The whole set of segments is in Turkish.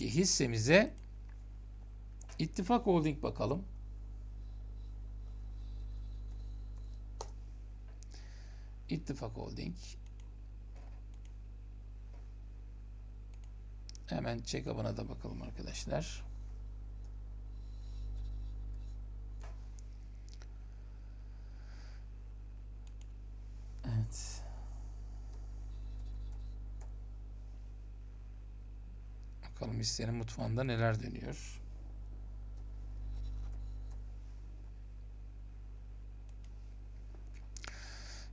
hissemize İttifak Holding bakalım. İttifak Holding. Hemen check-up'ına da bakalım arkadaşlar. Bakalım hissenin mutfağında neler dönüyor.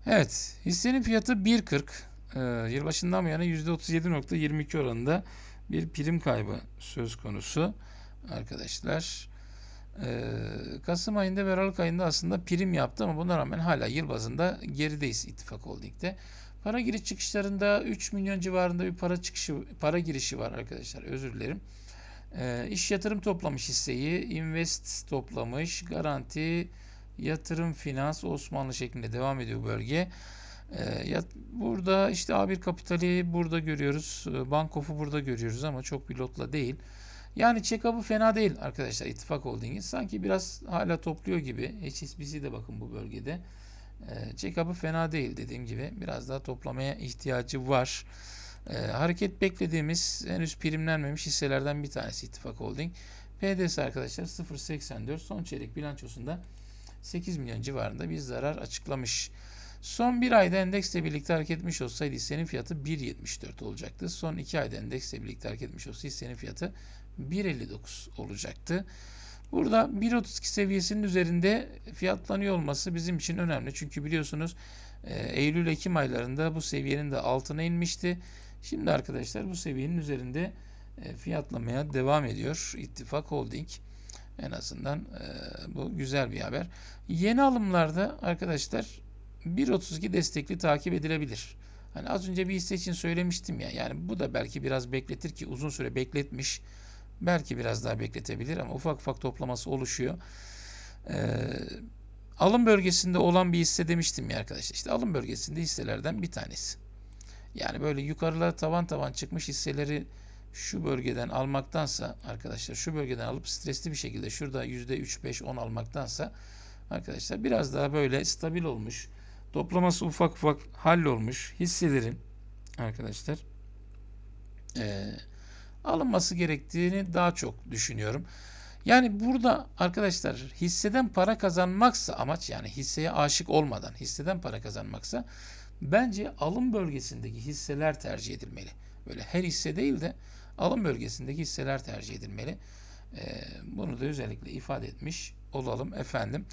Evet, hissenin fiyatı 1.40. Ee, yılbaşından bu yana %37.22 oranında bir prim kaybı söz konusu arkadaşlar. Ee, Kasım ayında ve Aralık ayında aslında prim yaptı ama buna rağmen hala yıl bazında gerideyiz İttifak Holding'de. Para giriş çıkışlarında 3 milyon civarında bir para çıkışı para girişi var arkadaşlar. Özür dilerim. Ee, iş yatırım toplamış hisseyi, invest toplamış, garanti, yatırım, finans, Osmanlı şeklinde devam ediyor bölge. Ee, yat, burada işte A1 Kapitali burada görüyoruz. Ee, Bankof'u burada görüyoruz ama çok bir lotla değil. Yani check-up'ı fena değil arkadaşlar İttifak Holding'in. Sanki biraz hala topluyor gibi. HSBC de bakın bu bölgede. E, check-up'ı fena değil dediğim gibi. Biraz daha toplamaya ihtiyacı var. E, hareket beklediğimiz henüz primlenmemiş hisselerden bir tanesi İttifak Holding. PDS arkadaşlar 0.84 son çeyrek bilançosunda 8 milyon civarında bir zarar açıklamış. Son bir ayda endeksle birlikte hareket etmiş olsaydı hissenin fiyatı 1.74 olacaktı. Son iki ayda endeksle birlikte hareket etmiş olsaydı hissenin fiyatı 1.59 olacaktı. Burada 1.32 seviyesinin üzerinde fiyatlanıyor olması bizim için önemli. Çünkü biliyorsunuz e, Eylül-Ekim aylarında bu seviyenin de altına inmişti. Şimdi arkadaşlar bu seviyenin üzerinde e, fiyatlamaya devam ediyor İttifak Holding. En azından e, bu güzel bir haber. Yeni alımlarda arkadaşlar 1.32 destekli takip edilebilir. Hani az önce bir hisse için söylemiştim ya. Yani bu da belki biraz bekletir ki uzun süre bekletmiş. Belki biraz daha bekletebilir ama ufak ufak toplaması oluşuyor. Ee, alım bölgesinde olan bir hisse demiştim ya arkadaşlar. İşte alım bölgesinde hisselerden bir tanesi. Yani böyle yukarılara tavan tavan çıkmış hisseleri şu bölgeden almaktansa arkadaşlar şu bölgeden alıp stresli bir şekilde şurada yüzde üç beş on almaktansa arkadaşlar biraz daha böyle stabil olmuş toplaması ufak ufak hallolmuş hisselerin arkadaşlar eee alınması gerektiğini daha çok düşünüyorum. Yani burada arkadaşlar hisseden para kazanmaksa amaç yani hisseye aşık olmadan hisseden para kazanmaksa bence alım bölgesindeki hisseler tercih edilmeli. Böyle her hisse değil de alım bölgesindeki hisseler tercih edilmeli. Ee, bunu da özellikle ifade etmiş olalım efendim.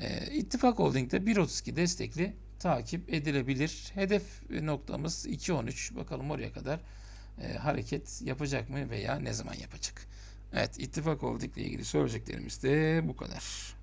Ee, İttifak Holding'de 1.32 destekli takip edilebilir. Hedef noktamız 2.13. Bakalım oraya kadar e, hareket yapacak mı veya ne zaman yapacak? Evet, İttifak Holding ile ilgili söyleyeceklerimiz de bu kadar.